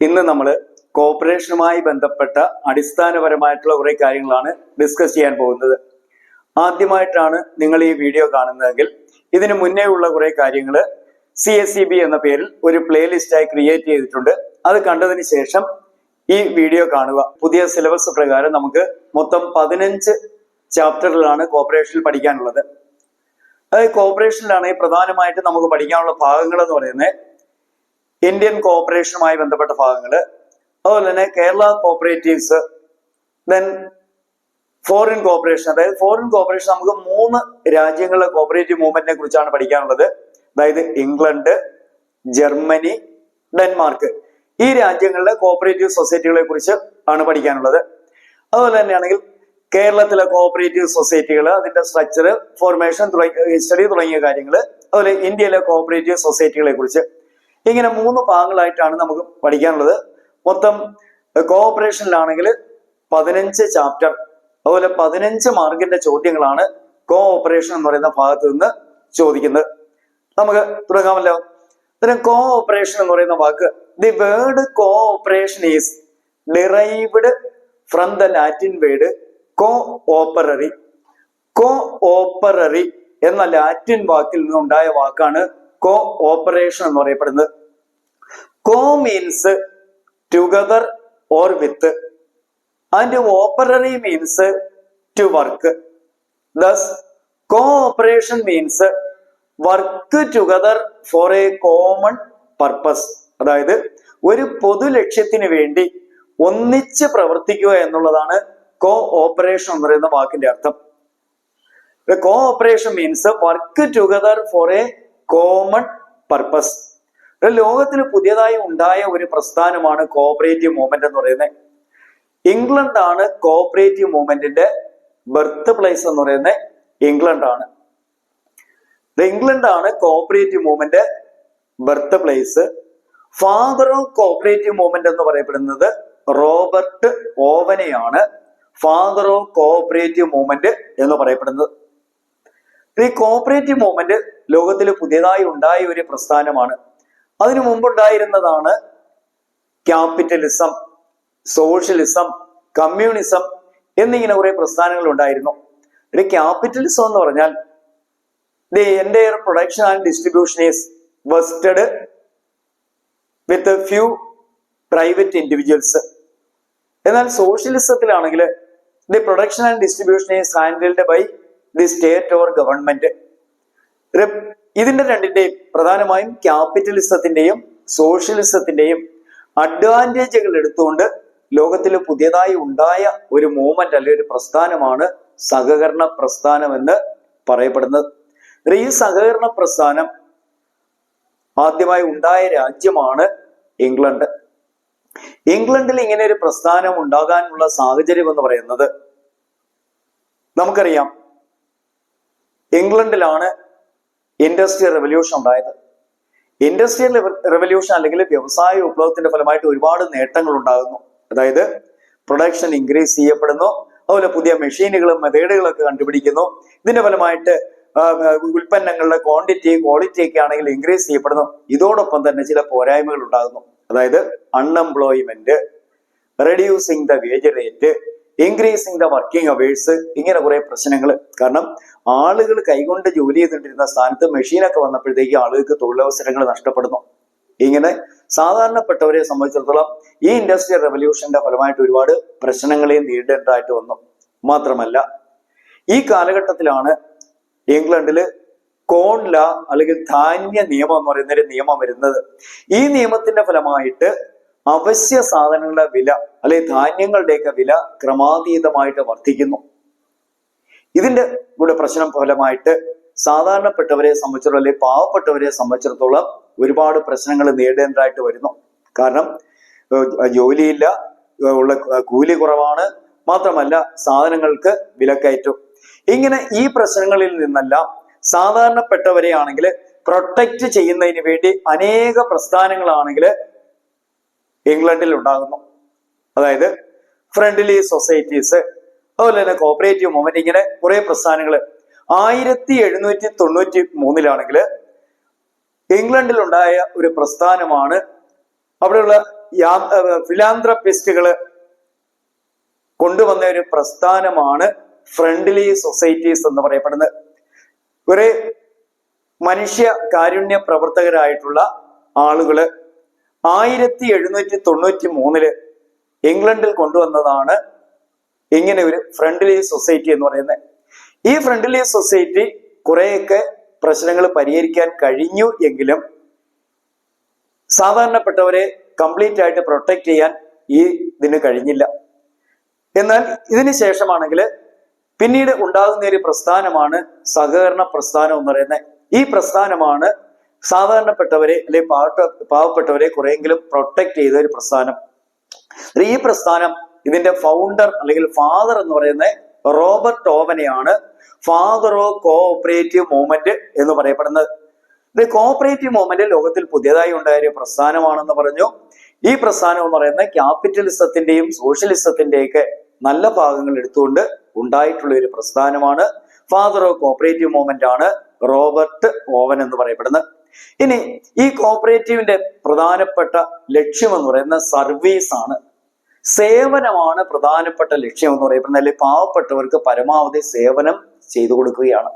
ഇന്ന് നമ്മൾ കോപ്പറേഷനുമായി ബന്ധപ്പെട്ട അടിസ്ഥാനപരമായിട്ടുള്ള കുറേ കാര്യങ്ങളാണ് ഡിസ്കസ് ചെയ്യാൻ പോകുന്നത്. ആദ്യമായിട്ടാണ് നിങ്ങൾ ഈ വീഡിയോ കാണുന്നതെങ്കിൽ ഇതിന് മുന്നേ ഉള്ള കുറെ കാര്യങ്ങൾ സി എസ് സി ബി എന്ന പേരിൽ ഒരു പ്ലേലിസ്റ്റായി ക്രിയേറ്റ് ചെയ്തിട്ടുണ്ട്. അത് കണ്ടതിന് ശേഷം ഈ വീഡിയോ കാണുക. പുതിയ സിലബസ് പ്രകാരം നമുക്ക് മൊത്തം പതിനഞ്ച് ചാപ്റ്ററിലാണ് കോപ്പറേഷനിൽ പഠിക്കാനുള്ളത്. അതായത് കോപ്പറേഷനിലാണെങ്കിൽ പ്രധാനമായിട്ട് നമുക്ക് പഠിക്കാനുള്ള ഭാഗങ്ങൾ എന്ന് പറയുന്നത് ഇന്ത്യൻ കോർപ്പറേഷനുമായി ബന്ധപ്പെട്ട ഭാഗങ്ങൾ അതുപോലെ തന്നെ Kerala cooperatives then foreign cooperation അതായത് ഫോറിൻ കോപ്പറേഷൻ നമുക്ക് മൂന്ന് രാജ്യങ്ങളിലെ കോപ്പറേറ്റീവ് മൂവ്മെന്റിനെ കുറിച്ചാണ് പഠിക്കാനുള്ളത്. അതായത് ഇംഗ്ലണ്ട് ജർമ്മനി ഡെൻമാർക്ക്. ഈ രാജ്യങ്ങളിലെ കോപ്പറേറ്റീവ് സൊസൈറ്റികളെ കുറിച്ച് ആണ് പഠിക്കാനുള്ളത്. അതുപോലെ തന്നെയാണെങ്കിൽ കേരളത്തിലെ കോപ്പറേറ്റീവ് സൊസൈറ്റികൾ അതിന്റെ സ്ട്രക്ചർ ഫോർമേഷൻ തുടങ്ങി ഹിസ്റ്ററി തുടങ്ങിയ കാര്യങ്ങൾ അതുപോലെ ഇന്ത്യയിലെ കോപ്പറേറ്റീവ് സൊസൈറ്റികളെ കുറിച്ച് ഇങ്ങനെ മൂന്ന് ഭാഗങ്ങളായിട്ടാണ് നമുക്ക് പഠിക്കാനുള്ളത്. മൊത്തം കോഓപ്പറേഷനിലാണെങ്കിൽ പതിനഞ്ച് ചാപ്റ്റർ അതുപോലെ പതിനഞ്ച് മാർക്കിന്റെ ചോദ്യങ്ങളാണ് കോഓപ്പറേഷൻ എന്ന് പറയുന്ന ഭാഗത്ത് നിന്ന് ചോദിക്കുന്നത്. നമുക്ക് തുടങ്ങാമല്ലോ. ഇതിന് കോഓപ്പറേഷൻ എന്ന് പറയുന്ന വാക്ക് the word cooperation is derived from the Latin word co operari co operari എന്ന ലാറ്റിൻ വാക്കിൽ നിന്നുണ്ടായ വാക്കാണ് കോ ഓപ്പറേഷൻ എന്ന് പറയപ്പെടുന്നത്. Co means together or with and operari means to work thus cooperation means work together for a common purpose അതായത് ഒരു പൊതു ലക്ഷ്യത്തിന് വേണ്ടി ഒന്നിച്ച് പ്രവർത്തിക്കുക എന്നുള്ളതാണ് കോ ഓപ്പറേഷൻ എന്ന് പറയുന്ന വാക്കിന്റെ അർത്ഥം. Cooperation means work together for a common purpose ലോകത്തിൽ പുതിയതായി ഉണ്ടായ ഒരു പ്രസ്ഥാനമാണ് കോഓപ്പറേറ്റീവ് മൂവ്മെന്റ് എന്ന് പറയുന്നത്. ഇംഗ്ലണ്ടാണ് കോഓപ്പറേറ്റീവ് മൂവ്മെന്റിന്റെ ബർത്ത് പ്ലേസ് എന്ന് പറയുന്നത്. ഇംഗ്ലണ്ടാണ് ഇംഗ്ലണ്ടാണ് cooperative movement birth place father of cooperative movement എന്ന് പറയപ്പെടുന്നത് റോബർട്ട് ഓവനെയാണ് ഫാദർ ഓഫ് കോഓപ്പറേറ്റീവ് മൂവ്മെന്റ് എന്ന് പറയപ്പെടുന്നത്. ഈ കോപ്പറേറ്റീവ് മൂവ്മെന്റ് ലോകത്തിൽ പുതിയതായി ഉണ്ടായ ഒരു പ്രസ്ഥാനമാണ്. അതിനു മുമ്പുണ്ടായിരുന്നതാണ് ക്യാപിറ്റലിസം സോഷ്യലിസം കമ്മ്യൂണിസം എന്നിങ്ങനെ കുറെ പ്രസ്ഥാനങ്ങൾ ഉണ്ടായിരുന്നു. ഒരു ക്യാപിറ്റലിസം എന്ന് പറഞ്ഞാൽ the entire production and distribution is vested with few private individuals എന്നാൽ സോഷ്യലിസത്തിലാണെങ്കിൽ the production and distribution is handled by the state or government ഇതിന്റെ രണ്ടിന്റെയും പ്രധാനമായും ക്യാപിറ്റലിസത്തിന്റെയും സോഷ്യലിസത്തിന്റെയും അഡ്വാന്റേജുകൾ എടുത്തുകൊണ്ട് ലോകത്തിൽ പുതിയതായി ഉണ്ടായ ഒരു മൂവ്മെന്റ് അല്ലെങ്കിൽ ഒരു പ്രസ്ഥാനമാണ് സഹകരണ പ്രസ്ഥാനം എന്ന് പറയപ്പെടുന്നത് ഈ സഹകരണ പ്രസ്ഥാനം ആദ്യമായി ഉണ്ടായ രാജ്യമാണ് ഇംഗ്ലണ്ട്. ഇംഗ്ലണ്ടിൽ ഇങ്ങനെ ഒരു പ്രസ്ഥാനം ഉണ്ടാകാനുള്ള സാഹചര്യം എന്ന് പറയുന്നത് നമുക്കറിയാം. ഇംഗ്ലണ്ടിലാണ് ഇൻഡസ്ട്രിയൽ റെവല്യൂഷൻ ഉണ്ടായത്. ഇൻഡസ്ട്രിയൽ റെവല്യൂഷൻ അല്ലെങ്കിൽ വ്യവസായ വിപ്ലവത്തിന്റെ ഫലമായിട്ട് ഒരുപാട് നേട്ടങ്ങൾ ഉണ്ടാകുന്നു. അതായത് പ്രൊഡക്ഷൻ ഇൻക്രീസ് ചെയ്യപ്പെടുന്നു അതുപോലെ പുതിയ മെഷീനുകളും മെത്തേഡുകളൊക്കെ കണ്ടുപിടിക്കുന്നു. ഇതിന്റെ ഫലമായിട്ട് ഉൽപ്പന്നങ്ങളുടെ ക്വാണ്ടിറ്റി ക്വാളിറ്റി ഒക്കെ ആണെങ്കിൽ ഇൻക്രീസ് ചെയ്യപ്പെടുന്നു. ഇതോടൊപ്പം തന്നെ ചില പോരായ്മകൾ ഉണ്ടാകുന്നു. അതായത് unemployment reducing the wage rate increasing the working hours ഇങ്ങനെ കുറെ പ്രശ്നങ്ങൾ. കാരണം ആളുകൾ കൈകൊണ്ട് ജോലി ചെയ്തിട്ടിരുന്ന സ്ഥാനത്ത് മെഷീനൊക്കെ വന്നപ്പോഴത്തേക്ക് ആളുകൾക്ക് തൊഴിലവസരങ്ങൾ നഷ്ടപ്പെടുന്നു. ഇങ്ങനെ സാധാരണപ്പെട്ടവരെ സംബന്ധിച്ചിടത്തോളം ഈ ഇൻഡസ്ട്രിയൽ റെവല്യൂഷന്റെ ഫലമായിട്ട് ഒരുപാട് പ്രശ്നങ്ങളെ നേരിടേണ്ടതായിട്ട് വന്നു. മാത്രമല്ല ഈ കാലഘട്ടത്തിലാണ് ഇംഗ്ലണ്ടിൽ കോൺ ലാ അല്ലെങ്കിൽ ധാന്യ നിയമം എന്ന് പറയുന്ന ഒരു നിയമം വരുന്നത്. ഈ നിയമത്തിന്റെ ഫലമായിട്ട് അവശ്യ സാധനങ്ങളുടെ വില അല്ലെ ധാന്യങ്ങളുടെയൊക്കെ വില ക്രമാതീതമായിട്ട് വർദ്ധിക്കുന്നു. ഇതിന്റെ കൂടെ പ്രശ്നം ഫലമായിട്ട് സാധാരണപ്പെട്ടവരെ സംബന്ധിച്ചിടത്തോളം അല്ലെങ്കിൽ പാവപ്പെട്ടവരെ സംബന്ധിച്ചിടത്തോളം ഒരുപാട് പ്രശ്നങ്ങൾ നേടേണ്ടതായിട്ട് വരുന്നു. കാരണം ജോലിയില്ല ഉള്ള കൂലി കുറവാണ് മാത്രമല്ല സാധനങ്ങൾക്ക് വിലക്കയറ്റും ഇങ്ങനെ ഈ പ്രശ്നങ്ങളിൽ നിന്നെല്ലാം സാധാരണപ്പെട്ടവരെ ആണെങ്കിൽ പ്രൊട്ടക്റ്റ് ചെയ്യുന്നതിന് വേണ്ടി അനേക പ്രസ്ഥാനങ്ങളാണെങ്കിൽ ഇംഗ്ലണ്ടിൽ ഉണ്ടാകുന്നു. അതായത് ഫ്രണ്ട്ലി സൊസൈറ്റീസ് അതുപോലെ തന്നെ കോപ്പറേറ്റീവ് മൂവ്മെന്റ് ഇങ്ങനെ കുറെ പ്രസ്ഥാനങ്ങൾ ആയിരത്തി എഴുന്നൂറ്റി തൊണ്ണൂറ്റി മൂന്നിലാണെങ്കിൽ ഇംഗ്ലണ്ടിൽ ഉണ്ടായ ഒരു പ്രസ്ഥാനമാണ് അവിടെയുള്ള ഫിലാന്ത്രപ്പിസ്റ്റുകൾ കൊണ്ടുവന്ന ഒരു പ്രസ്ഥാനമാണ് ഫ്രണ്ട്ലി സൊസൈറ്റീസ് എന്ന് പറയപ്പെടുന്നത്. കുറെ മനുഷ്യ കാരുണ്യ പ്രവർത്തകരായിട്ടുള്ള ആളുകൾ ആയിരത്തി എഴുന്നൂറ്റി തൊണ്ണൂറ്റി മൂന്നിൽ ഇംഗ്ലണ്ടിൽ കൊണ്ടുവന്നതാണ് ഇങ്ങനെ ഒരു ഫ്രണ്ട്ലി സൊസൈറ്റി എന്ന് പറയുന്നത്. ഈ ഫ്രണ്ട്ലി സൊസൈറ്റി കുറെയൊക്കെ പ്രശ്നങ്ങൾ പരിഹരിക്കാൻ കഴിഞ്ഞു എങ്കിലും സാധാരണപ്പെട്ടവരെ കംപ്ലീറ്റ് ആയിട്ട് പ്രൊട്ടക്ട് ചെയ്യാൻ ഈ ഇതിന് കഴിഞ്ഞില്ല. എന്നാൽ ഇതിന് ശേഷമാണെങ്കിൽ പിന്നീട് ഉണ്ടാകുന്ന ഒരു പ്രസ്ഥാനമാണ് സഹകരണ പ്രസ്ഥാനം എന്ന് പറയുന്നത്. ഈ പ്രസ്ഥാനമാണ് സാധാരണപ്പെട്ടവരെ അല്ലെ പാവപ്പെട്ട പാവപ്പെട്ടവരെ കുറെയെങ്കിലും പ്രൊട്ടക്ട് ചെയ്ത ഒരു പ്രസ്ഥാനം. ഈ പ്രസ്ഥാനം ഇതിന്റെ ഫൗണ്ടർ അല്ലെങ്കിൽ ഫാദർ എന്ന് പറയുന്ന റോബർട്ട് ഓവനെയാണ് ഫാദർ ഓഫ് കോഓപ്പറേറ്റീവ് മൂവ്മെന്റ് എന്ന് പറയപ്പെടുന്നത്. ഇത് കോഓപ്പറേറ്റീവ് മൂവ്മെന്റ് ലോകത്തിൽ പുതിയതായി ഉണ്ടായ ഒരു പ്രസ്ഥാനമാണെന്ന് പറഞ്ഞു. ഈ പ്രസ്ഥാനം എന്ന് പറയുന്ന ക്യാപിറ്റലിസത്തിന്റെയും സോഷ്യലിസത്തിന്റെയൊക്കെ നല്ല ഭാഗങ്ങൾ എടുത്തുകൊണ്ട് ഉണ്ടായിട്ടുള്ള ഒരു പ്രസ്ഥാനമാണ്. ഫാദർ ഓഫ് കോഓപ്പറേറ്റീവ് മൂവ്മെന്റ് ആണ് റോബർട്ട് ഓവൻ എന്ന് പറയപ്പെടുന്നത്. ഇനി ഈ കോപ്പറേറ്റീവിന്റെ പ്രധാനപ്പെട്ട ലക്ഷ്യം എന്ന് പറയുന്ന സർവീസ് ആണ്. സേവനമാണ് പ്രധാനപ്പെട്ട ലക്ഷ്യം എന്ന് പറയുന്നത്. അല്ലെങ്കിൽ പാവപ്പെട്ടവർക്ക് പരമാവധി സേവനം ചെയ്തു കൊടുക്കുകയാണ്.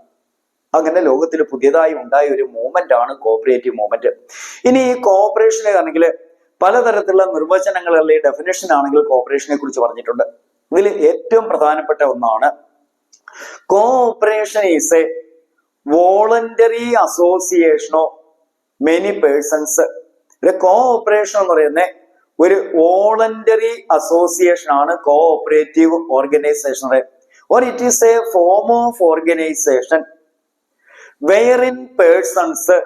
അങ്ങനെ ലോകത്തിൽ പുതിയതായി ഉണ്ടായ ഒരു മൂവ്മെന്റ് ആണ് കോപ്പറേറ്റീവ് മൂവ്മെന്റ് ഇനി ഈ കോപ്പറേഷനെ ആണെങ്കിൽ പലതരത്തിലുള്ള നിർവചനങ്ങൾ അല്ലെങ്കിൽ ഡെഫിനേഷൻ ആണെങ്കിൽ കോപ്പറേഷനെ കുറിച്ച് പറഞ്ഞിട്ടുണ്ട്. ഇതിൽ ഏറ്റവും പ്രധാനപ്പെട്ട ഒന്നാണ് cooperation is a voluntary association many persons cooperation എന്ന് പറയുന്നത് ഒരു വോളണ്ടറി അസോസിയേഷൻ ആണ് cooperative organisation or it is a form of organisation wherein persons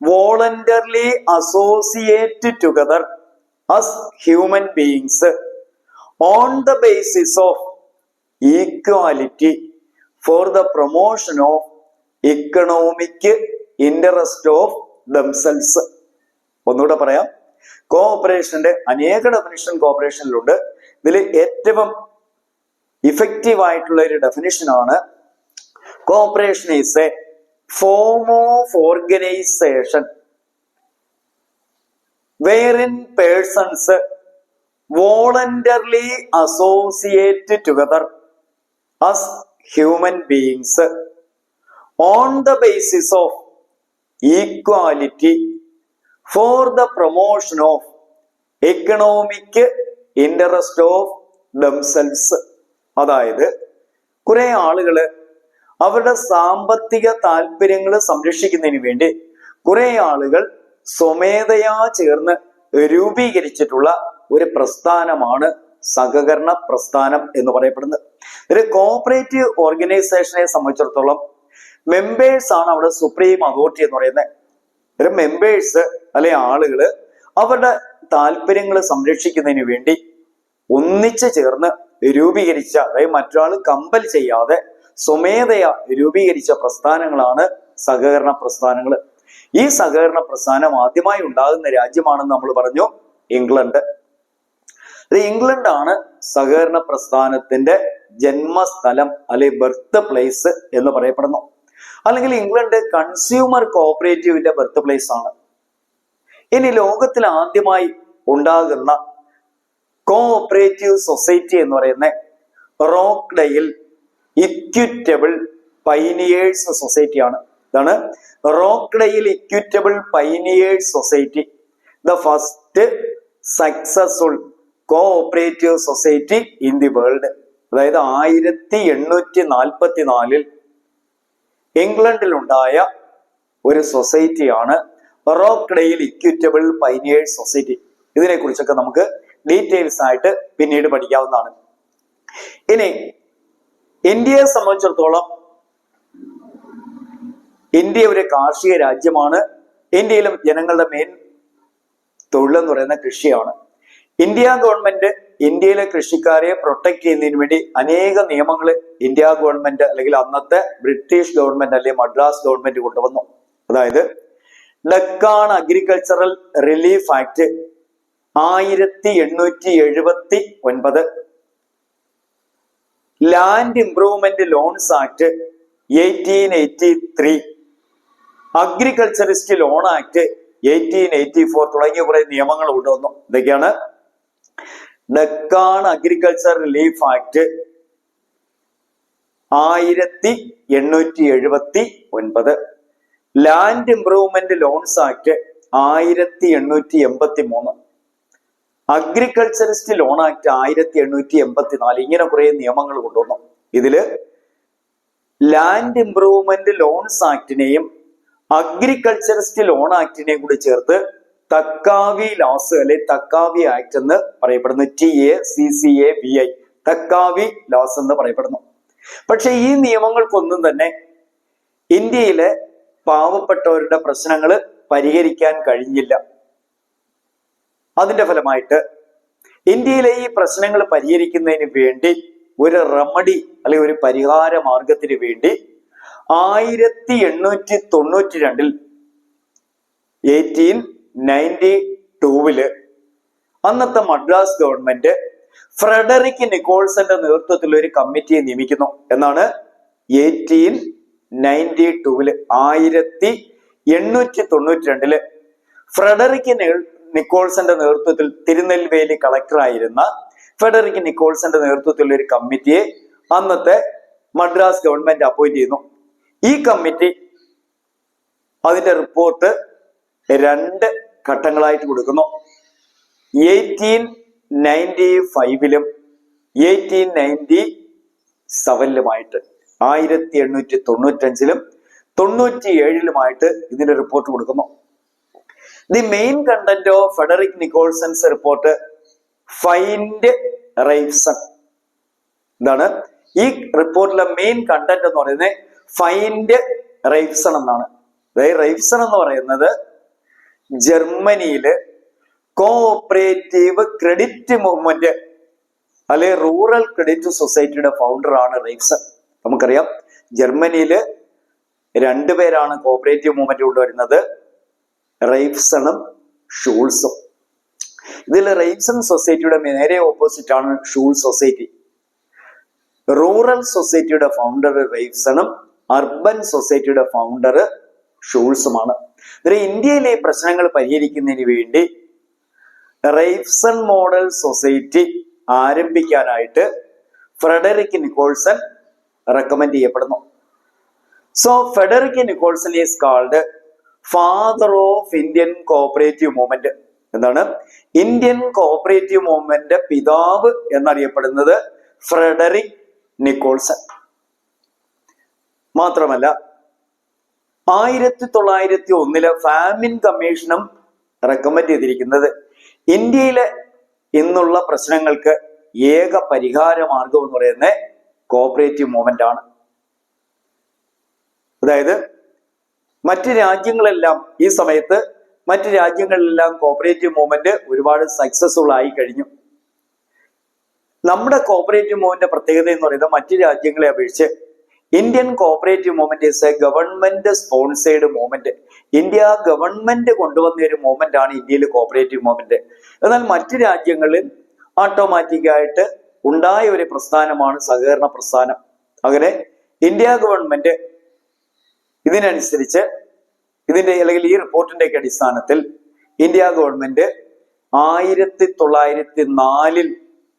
voluntarily associate together as human beings on the basis of equality for the promotion of economic interest of themselves ഒന്നുകൂടെ പറയാം. കോഓപ്പറേഷന്റെ അനേക definition കോഓപ്പറേഷനിലുണ്ട് ഇതിൽ ഏറ്റവും effective ആയിട്ടുള്ള ഒരു definition ആണ് cooperation is a form of organisation wherein persons voluntarily associate together as human beings on the basis of equality for the promotion of economic interest of themselves അതായത് കുറെ ആളുകൾ അവരുടെ സാമ്പത്തിക താല്പര്യങ്ങൾ സംരക്ഷിക്കുന്നതിന് വേണ്ടി കുറെ ആളുകൾ സ്വമേധയാ ചേർന്ന് രൂപീകരിച്ചിട്ടുള്ള ഒരു പ്രസ്ഥാനമാണ് സഹകരണ പ്രസ്ഥാനം എന്ന് പറയപ്പെടുന്നത്. ഒരു കോപ്പറേറ്റീവ് ഓർഗനൈസേഷനെ സംബന്ധിച്ചിടത്തോളം മെമ്പേഴ്സ് ആണ് അവിടെ സുപ്രീം അതോറിറ്റി എന്ന് പറയുന്നത്. ഒരു മെമ്പേഴ്സ് അല്ലെ ആളുകൾ അവരുടെ താല്പര്യങ്ങൾ സംരക്ഷിക്കുന്നതിന് വേണ്ടി ഒന്നിച്ചു ചേർന്ന് രൂപീകരിച്ച അതായത് മറ്റൊരാൾ കമ്പൽ ചെയ്യാതെ സ്വമേധയാ രൂപീകരിച്ച പ്രസ്ഥാനങ്ങളാണ് സഹകരണ പ്രസ്ഥാനങ്ങൾ ഈ സഹകരണ പ്രസ്ഥാനം ആദ്യമായി ഉണ്ടാകുന്ന രാജ്യമാണെന്ന് നമ്മൾ പറഞ്ഞു ഇംഗ്ലണ്ട്. ഇത് ഇംഗ്ലണ്ട് ആണ് സഹകരണ പ്രസ്ഥാനത്തിന്റെ ജന്മസ്ഥലം അല്ലെ ബർത്ത് പ്ലേസ് എന്ന് പറയപ്പെടുന്നു. അല്ലെങ്കിൽ ഇംഗ്ലണ്ട് കൺസ്യൂമർ കോപ്പറേറ്റീവിന്റെ ബർത്ത് പ്ലേസ് ആണ്. ഇനി ലോകത്തിൽ ആദ്യമായി ഉണ്ടാകുന്ന കോഓപ്പറേറ്റീവ് സൊസൈറ്റി എന്ന് പറയുന്ന റോക്ക്ഡയിൽ ഇക്വിറ്റബിൾ പൈനിയേഴ്സ് സൊസൈറ്റിയാണ് ഇതാണ് Rochdale equitable pioneers society the first successful cooperative society in the world അതായത് ആയിരത്തി എണ്ണൂറ്റി നാൽപ്പത്തി നാലിൽ ഇംഗ്ലണ്ടിലുണ്ടായ ഒരു സൊസൈറ്റിയാണ് റോക്ക്ഡെയിൽ ഇക്വിറ്റബിൾ പൈനിയേഴ്സ് സൊസൈറ്റി. ഇതിനെ കുറിച്ചൊക്കെ നമുക്ക് ഡീറ്റെയിൽസ് ആയിട്ട് പിന്നീട് പഠിക്കാവുന്നതാണ്. ഇനി ഇന്ത്യയെ സംബന്ധിച്ചിടത്തോളം ഇന്ത്യ ഒരു കാർഷിക രാജ്യമാണ്. ഇന്ത്യയിലും ജനങ്ങളുടെ മെയിൻ തൊഴിലെന്ന് പറയുന്ന കൃഷിയാണ്. ഇന്ത്യ ഗവൺമെന്റ് ഇന്ത്യയിലെ കൃഷിക്കാരെ പ്രൊട്ടക്ട് ചെയ്യുന്നതിന് വേണ്ടി അനേക നിയമങ്ങൾ ഇന്ത്യ ഗവൺമെന്റ് അല്ലെങ്കിൽ അന്നത്തെ ബ്രിട്ടീഷ് ഗവൺമെന്റ് അല്ലെങ്കിൽ മദ്രാസ് ഗവൺമെന്റ് കൊണ്ടുവന്നു. അതായത് ഡക്കാൻ അഗ്രികൾച്ചറൽ റിലീഫ് ആക്ട് ആയിരത്തി എണ്ണൂറ്റി എഴുപത്തി ഒൻപത് land improvement loans act eighteen eighty three agriculturist loan act eighteen eighty four തുടങ്ങിയ കുറെ നിയമങ്ങൾ കൊണ്ടുവന്നു. ഇതൊക്കെയാണ് ഡെക്കാൻ അഗ്രികൾച്ചർ റിലീഫ് ആക്ട് ആയിരത്തി എണ്ണൂറ്റി എഴുപത്തി ഒൻപത്. ലാൻഡ് ഇംപ്രൂവ്മെന്റ് ലോൺസ് ആക്ട് ആയിരത്തി എണ്ണൂറ്റി എൺപത്തി മൂന്ന്. അഗ്രികൾച്ചറിസ്റ്റ് ലോൺ ആക്ട് ആയിരത്തി എണ്ണൂറ്റി എൺപത്തി നാല്. ഇങ്ങനെ കുറെ നിയമങ്ങൾ കൊണ്ടുവന്നു. ഇതിൽ ലാൻഡ് ഇംപ്രൂവ്മെന്റ് ലോൺസ് ആക്ടിനെയും അഗ്രികൾച്ചറിസ്റ്റ് ലോൺ ആക്ടിനെയും കൂടി ചേർത്ത് തക്കാവി ലാസ് അല്ലെ തക്കാവി ആക്ട് എന്ന് പറയപ്പെടുന്നു. T A C C A B I taccavi laws എന്ന് പറയപ്പെടുന്നു. പക്ഷെ ഈ നിയമങ്ങൾക്കൊന്നും തന്നെ ഇന്ത്യയിലെ പാവപ്പെട്ടവരുടെ പ്രശ്നങ്ങൾ പരിഹരിക്കാൻ കഴിഞ്ഞില്ല. അതിന്റെ ഫലമായിട്ട് ഇന്ത്യയിലെ ഈ പ്രശ്നങ്ങൾ പരിഹരിക്കുന്നതിന് വേണ്ടി ഒരു റെമഡി അല്ലെങ്കിൽ ഒരു പരിഹാര മാർഗത്തിന് വേണ്ടി ആയിരത്തി എണ്ണൂറ്റി തൊണ്ണൂറ്റി രണ്ടിൽ എയ്റ്റീൻ നയന്റി ടൂവിൽ അന്നത്തെ മദ്രാസ് ഗവൺമെന്റ് ഫ്രെഡറിക് നിക്കോൾസന്റെ നേതൃത്വത്തിൽ ഒരു കമ്മിറ്റിയെ നിയമിക്കുന്നു എന്നാണ് എയ്റ്റീൻ നയന്റി ടൂവിൽ ആയിരത്തി എണ്ണൂറ്റി തൊണ്ണൂറ്റി രണ്ടിൽ ഫ്രെഡറിക് നിക്കോൾസന്റെ നേതൃത്വത്തിൽ തിരുനെൽവേലി കളക്ടറായിരുന്ന ഫെഡറിക് നിക്കോൾസന്റെ നേതൃത്വത്തിൽ ഒരു കമ്മിറ്റിയെ അന്നത്തെ മദ്രാസ് ഗവൺമെന്റ് അപ്പോയിന്റ് ചെയ്യുന്നു. ഈ കമ്മിറ്റി അതിന്റെ റിപ്പോർട്ട് രണ്ട് ഘട്ടങ്ങളായിട്ട് കൊടുക്കുന്നു. എയ്റ്റീൻ നയന്റി ഫൈവിലും എയ്റ്റീൻ നയന്റി സെവനിലുമായിട്ട് ആയിരത്തി എണ്ണൂറ്റി തൊണ്ണൂറ്റഞ്ചിലും തൊണ്ണൂറ്റി ഏഴിലുമായിട്ട് ഇതിന്റെ റിപ്പോർട്ട് കൊടുക്കുന്നു. The main content of Frederick Nicholson's report find Raiffeisen എന്താണ് ഈ റിപ്പോർട്ടിലെ മെയിൻ കണ്ടന്റ് എന്ന് പറയുന്നത് ഫൈൻഡ് റൈഫ്സൺ എന്നാണ്. റൈഫ്സൺ എന്ന് പറയുന്നത് ജർമ്മനിയിൽ കോഓപ്പറേറ്റീവ് ക്രെഡിറ്റ് മൂവ്മെന്റ് അല്ലെ റൂറൽ ക്രെഡിറ്റ് സൊസൈറ്റിയുടെ ഫൗണ്ടർ ആണ് റൈഫ്സൺ നമുക്കറിയാം ജർമ്മനിയിൽ രണ്ടുപേരാണ് കോഓപ്പറേറ്റീവ് മൂവ്മെന്റ് കൊണ്ടുവരുന്നത് റൈഫ്സണും ഷൂൾസും. ഇതിൽ റൈഫ്സൺ സൊസൈറ്റിയുടെ നേരെ ഓപ്പോസിറ്റ് ആണ് ഷൂൾ സൊസൈറ്റി റൂറൽ സൊസൈറ്റിയുടെ ഫൗണ്ടർ റൈഫ്സണും അർബൻ സൊസൈറ്റിയുടെ ഫൗണ്ടർ ഷൂൾസുമാണ്. ഇതിൽ ഇന്ത്യയിലെ പ്രശ്നങ്ങൾ പരിഹരിക്കുന്നതിന് വേണ്ടി റൈഫ്സൺ മോഡൽ സൊസൈറ്റി ആരംഭിക്കാനായിട്ട് ഫ്രെഡറിക് നിക്കോൾസൺ റെക്കമെൻഡ് ചെയ്യപ്പെടുന്നു. So Frederick Nicholson is called father of Indian cooperative movement എന്താണ്? ഇന്ത്യൻ കോപ്പറേറ്റീവ് മൂവ്മെന്റ് പിതാവ് എന്നറിയപ്പെടുന്നത് ഫ്രെഡറിക് നിക്കോൾസൺ. മാത്രമല്ല ആയിരത്തി തൊള്ളായിരത്തി ഒന്നിലെ ഫാമിൻ കമ്മീഷനും റെക്കമെൻഡ് ചെയ്തിരിക്കുന്നത് ഇന്ത്യയിലെ ഇന്നുള്ള പ്രശ്നങ്ങൾക്ക് ഏക പരിഹാര മാർഗം എന്ന് പറയുന്നത് കോപ്പറേറ്റീവ് മൂവ്മെന്റ് ആണ് അതായത് മറ്റ് രാജ്യങ്ങളെല്ലാം ഈ സമയത്ത് മറ്റ് രാജ്യങ്ങളിലെല്ലാം കോപ്പറേറ്റീവ് മൂവ്മെന്റ് ഒരുപാട് സക്സസ്ഫുൾ ആയി കഴിഞ്ഞു. നമ്മുടെ കോപ്പറേറ്റീവ് മൂവ്മെന്റ് പ്രത്യേകത എന്ന് പറയുന്നത് മറ്റ് രാജ്യങ്ങളെ അപേക്ഷിച്ച് Indian cooperative movement is a government sponsored movement India government കൊണ്ടുവന്ന ഒരു മൂവ്മെന്റ് ആണ് ഇന്ത്യയിൽ കോപ്പറേറ്റീവ് മൂവ്മെന്റ് എന്നാൽ മറ്റു രാജ്യങ്ങളിൽ ഓട്ടോമാറ്റിക് ആയിട്ട് ഉണ്ടായ ഒരു പ്രസ്ഥാനമാണ് സഹകരണ പ്രസ്ഥാനം. അങ്ങനെ ഇന്ത്യ ഗവൺമെന്റ് ഇതിനനുസരിച്ച് ഇതിന്റെ അല്ലെങ്കിൽ ഈ റിപ്പോർട്ടിന്റെ ഒക്കെ അടിസ്ഥാനത്തിൽ ഇന്ത്യ ഗവൺമെന്റ് ആയിരത്തി തൊള്ളായിരത്തി നാലിൽ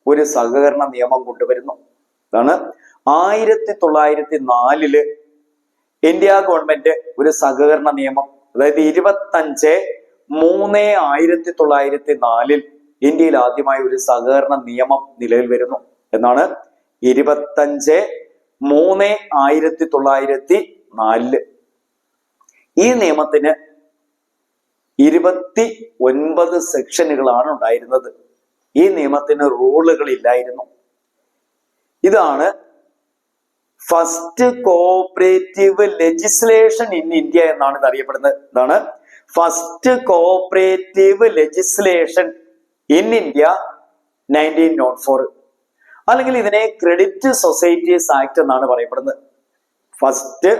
ഒരു സഹകരണ നിയമം കൊണ്ടുവരുന്നു. അതാണ് ആയിരത്തി തൊള്ളായിരത്തി നാലിൽ ഇന്ത്യ ഗവൺമെന്റ് ഒരു സഹകരണ നിയമം അതായത് ഇരുപത്തഞ്ച് മൂന്ന് ആയിരത്തി തൊള്ളായിരത്തി നാലിൽ ഇന്ത്യയിൽ ആദ്യമായി ഒരു സഹകരണ നിയമം നിലവിൽ വരുന്നു എന്നാണ്. ഇരുപത്തഞ്ച് മൂന്ന് ആയിരത്തി തൊള്ളായിരത്തി നാലിൽ ഈ നിയമത്തിന് ഇരുപത്തി ഒൻപത് സെക്ഷനുകളാണ് ഉണ്ടായിരുന്നത്. ഈ നിയമത്തിന് റൂളുകൾ ഇല്ലായിരുന്നു ഇതാണ് first cooperative legislation in India എന്നാണ് ഇത് അറിയപ്പെടുന്നത് ഇതാണ് first cooperative legislation in India nineteen nought four അല്ലെങ്കിൽ ഇതിനെ ക്രെഡിറ്റ് സൊസൈറ്റീസ് ആക്ട് എന്നാണ് പറയപ്പെടുന്നത്. First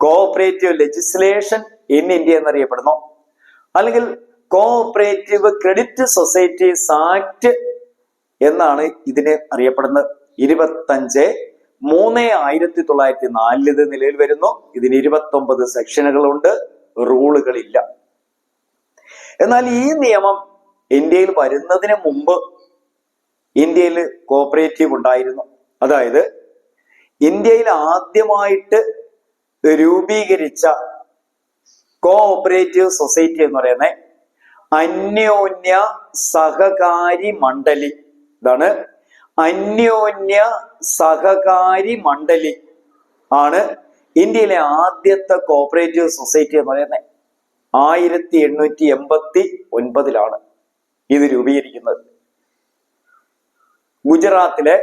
cooperative legislation in India എന്നറിയപ്പെടുന്നു. അല്ലെങ്കിൽ കോഓപ്പറേറ്റീവ് ക്രെഡിറ്റ് സൊസൈറ്റീസ് ആക്ട് എന്നാണ് ഇതിനെ അറിയപ്പെടുന്നത്. ഇരുപത്തഞ്ച് മൂന്ന് ആയിരത്തി തൊള്ളായിരത്തി നാലിൽ ഇത് നിലയിൽ വരുന്നു. ഇതിന് ഇരുപത്തി ഒമ്പത് സെക്ഷനുകളുണ്ട്. റൂളുകളില്ല. എന്നാൽ ഈ നിയമം ഇന്ത്യയിൽ വരുന്നതിന് മുമ്പ് ഇന്ത്യയിൽ കോപ്പറേറ്റീവ് ഉണ്ടായിരുന്നു. അതായത് ഇന്ത്യയിൽ ആദ്യമായിട്ട് രൂപീകരിച്ച കോഓപ്പറേറ്റീവ് സൊസൈറ്റി എന്ന് പറയുന്നത് അന്യോന്യ സഹകാരി മണ്ഡലി ഇതാണ് അന്യോന്യ സഹകാരി മണ്ഡലി ആണ് ഇന്ത്യയിലെ ആദ്യത്തെ കോപ്പറേറ്റീവ് സൊസൈറ്റി എന്ന് പറയുന്നത്. ആയിരത്തി എണ്ണൂറ്റി എൺപത്തി ഒൻപതിലാണ് ഇത് രൂപീകരിക്കുന്നത്. ഗുജറാത്തിലെ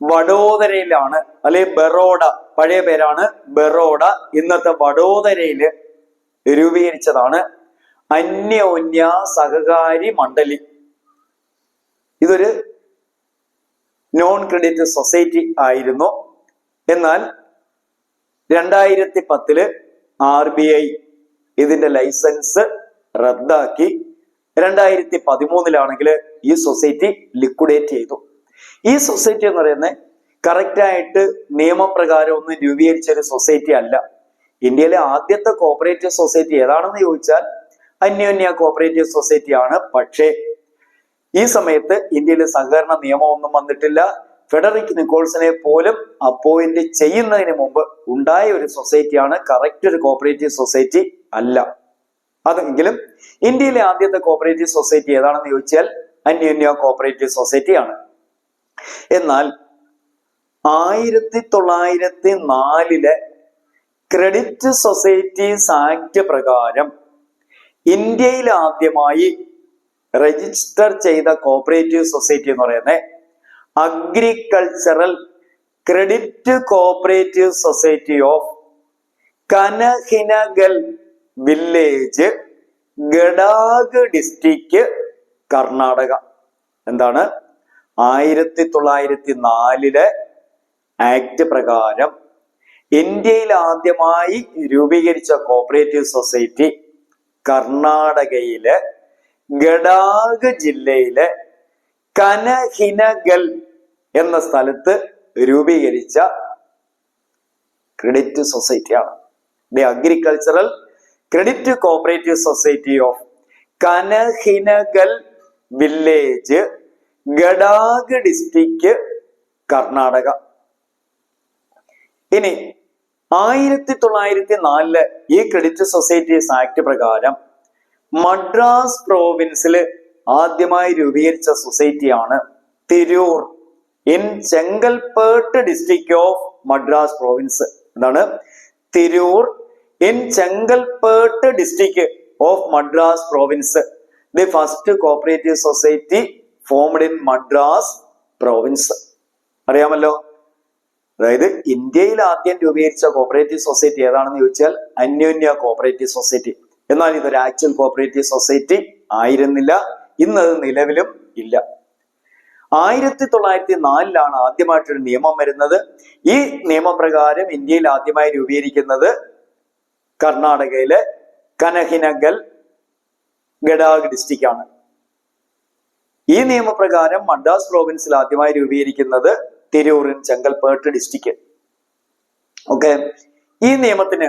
വഡോദരയിലാണ് അല്ലെ ബറോഡ പഴയ പേരാണ് ബറോഡ. ഇന്നത്തെ വഡോദരയിൽ രൂപീകരിച്ചതാണ് അന്യോന്യ സഹകാരി മണ്ഡലി. ഇതൊരു നോൺ ക്രെഡിറ്റ് സൊസൈറ്റി ആയിരുന്നു. എന്നാൽ രണ്ടായിരത്തി പത്തിൽ ആർ ബി ഐ ഇതിന്റെ ലൈസൻസ് റദ്ദാക്കി. രണ്ടായിരത്തി പതിമൂന്നിലാണെങ്കിൽ ഈ സൊസൈറ്റി ലിക്വിഡേറ്റ് ചെയ്തു. ഈ സൊസൈറ്റി എന്ന് പറയുന്നത് കറക്റ്റായിട്ട് നിയമപ്രകാരം ഒന്നും രൂപീകരിച്ച ഒരു സൊസൈറ്റി അല്ല. ഇന്ത്യയിലെ ആദ്യത്തെ കോപ്പറേറ്റീവ് സൊസൈറ്റി ഏതാണെന്ന് ചോദിച്ചാൽ അന്യോന്യ കോപ്പറേറ്റീവ് സൊസൈറ്റിയാണ് പക്ഷേ ഈ സമയത്ത് ഇന്ത്യയിലെ സഹകരണ നിയമമൊന്നും വന്നിട്ടില്ല. ഫെഡറിക് നിക്കോൾസിനെ പോലും അപ്പോയിന്റ് ചെയ്യുന്നതിന് മുമ്പ് ഉണ്ടായ ഒരു സൊസൈറ്റിയാണ് കറക്റ്റ് ഒരു കോപ്പറേറ്റീവ് സൊസൈറ്റി അല്ല. അതെങ്കിലും ഇന്ത്യയിലെ ആദ്യത്തെ കോപ്പറേറ്റീവ് സൊസൈറ്റി ഏതാണെന്ന് ചോദിച്ചാൽ അന്യോന്യ കോപ്പറേറ്റീവ് സൊസൈറ്റി ആണ്. എന്നാൽ ആയിരത്തി തൊള്ളായിരത്തി നാലിലെ ക്രെഡിറ്റ് സൊസൈറ്റീസ് ആക്ട് പ്രകാരം ഇന്ത്യയിൽ ആദ്യമായി രജിസ്റ്റർ ചെയ്ത കോപ്പറേറ്റീവ് സൊസൈറ്റി എന്ന് പറയുന്നത് agricultural credit cooperative society of Kanaginahal village Gadag district Karnataka എന്താണ്? ആയിരത്തി തൊള്ളായിരത്തി നാലിലെ ആക്ട് പ്രകാരം ഇന്ത്യയിൽ ആദ്യമായി രൂപീകരിച്ച കോപ്പറേറ്റീവ് സൊസൈറ്റി കർണാടകയിലെ ഗഡാഗ് ജില്ലയിലെ കനഹിനഗൽ എന്ന സ്ഥലത്ത് രൂപീകരിച്ച credit സൊസൈറ്റിയാണ് the agricultural credit cooperative society of Kanaginahal village Gadag district Karnataka. ഇനി ആയിരത്തി തൊള്ളായിരത്തി നാലിൽ ഈ ക്രെഡിറ്റ് സൊസൈറ്റീസ് ആക്ട് പ്രകാരം മദ്രാസ് പ്രോവിൻസിൽ ആദ്യമായി രൂപീകരിച്ച സൊസൈറ്റിയാണ് Tirur. In Chengalpattu district of Madras province എന്താണ്? Tirur. In Chengalpattu district of Madras province the first cooperative society formed in Madras province അറിയാമല്ലോ? അതായത് ഇന്ത്യയിൽ ആദ്യം രൂപീകരിച്ച കോപ്പറേറ്റീവ് സൊസൈറ്റി ഏതാണെന്ന് ചോദിച്ചാൽ അന്യോന്യ കോപ്പറേറ്റീവ് സൊസൈറ്റി എന്നാൽ ഇതൊരു ആക്ച്വൽ കോപ്പറേറ്റീവ് സൊസൈറ്റി ആയിരുന്നില്ല. ഇന്നത് നിലവിലും ഇല്ല. ആയിരത്തി തൊള്ളായിരത്തി നാലിലാണ് ആദ്യമായിട്ടൊരു നിയമം വരുന്നത്. ഈ നിയമപ്രകാരം ഇന്ത്യയിൽ ആദ്യമായി രൂപീകരിക്കുന്നത് കർണാടകയിലെ കനഹിനഗൽ ഗഡാഗ് ഡിസ്ട്രിക്റ്റ് ആണ്. ഈ നിയമപ്രകാരം മഡ്രാസ് പ്രോവിൻസിൽ ആദ്യമായി രൂപീകരിക്കുന്നത് തിരൂറിൻ ചെങ്കൽപേട്ട് ഡിസ്ട്രിക്ട് ഓക്കെ ഈ നിയമത്തിന്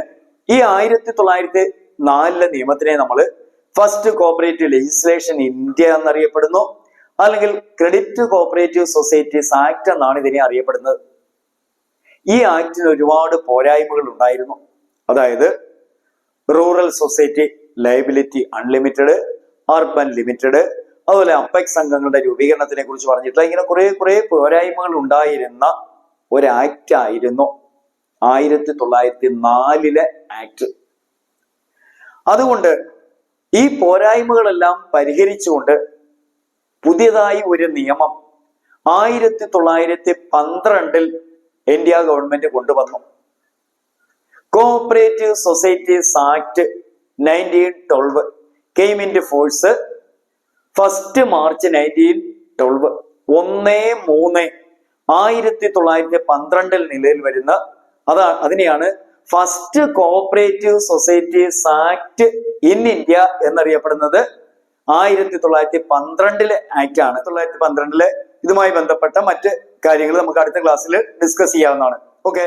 ഈ ആയിരത്തി തൊള്ളായിരത്തി നാലിലെ നിയമത്തിനെ നമ്മൾ ഫസ്റ്റ് കോപ്പറേറ്റീവ് ലെജിസ്ലേഷൻ ഇന്ത്യ എന്നറിയപ്പെടുന്നു. അല്ലെങ്കിൽ ക്രെഡിറ്റ് കോപ്പറേറ്റീവ് സൊസൈറ്റീസ് ആക്ട് എന്നാണ് ഇതിനെ അറിയപ്പെടുന്നത്. ഈ ആക്ടിന് ഒരുപാട് പോരായ്മകൾ ഉണ്ടായിരുന്നു. അതായത് rural society liability unlimited urban limited അതുപോലെ അപ്പെക്സ് സംഘങ്ങളുടെ രൂപീകരണത്തിനെ കുറിച്ച് പറഞ്ഞിട്ടുള്ള ഇങ്ങനെ കുറെ കുറെ പോരായ്മകൾ ഉണ്ടായിരുന്ന ഒരു ആക്ട് ആയിരുന്നു. ആയിരത്തി തൊള്ളായിരത്തി നാലിലെ ആക്ട് അതുകൊണ്ട് ഈ പോരായ്മകളെല്ലാം പരിഹരിച്ചുകൊണ്ട് പുതിയതായി ഒരു നിയമം ആയിരത്തി തൊള്ളായിരത്തി പന്ത്രണ്ടിൽ ഇന്ത്യ ഗവൺമെന്റ് കൊണ്ടുവന്നു. Cooperative societies act nineteen twelve came force first March nineteen twelve ഒന്ന് മൂന്ന് ആയിരത്തി തൊള്ളായിരത്തി പന്ത്രണ്ടിൽ നിലയിൽ വരുന്ന അതാ അതിനെയാണ് first cooperative societies act in India എന്നറിയപ്പെടുന്നത് ആയിരത്തി തൊള്ളായിരത്തി പന്ത്രണ്ടിലെ ആക്ട് ആണ്. തൊള്ളായിരത്തി പന്ത്രണ്ടിലെ ഇതുമായി ബന്ധപ്പെട്ട മറ്റ് കാര്യങ്ങൾ നമുക്ക് അടുത്ത ക്ലാസ്സിൽ ഡിസ്കസ് ചെയ്യാവുന്നതാണ്. ഓക്കെ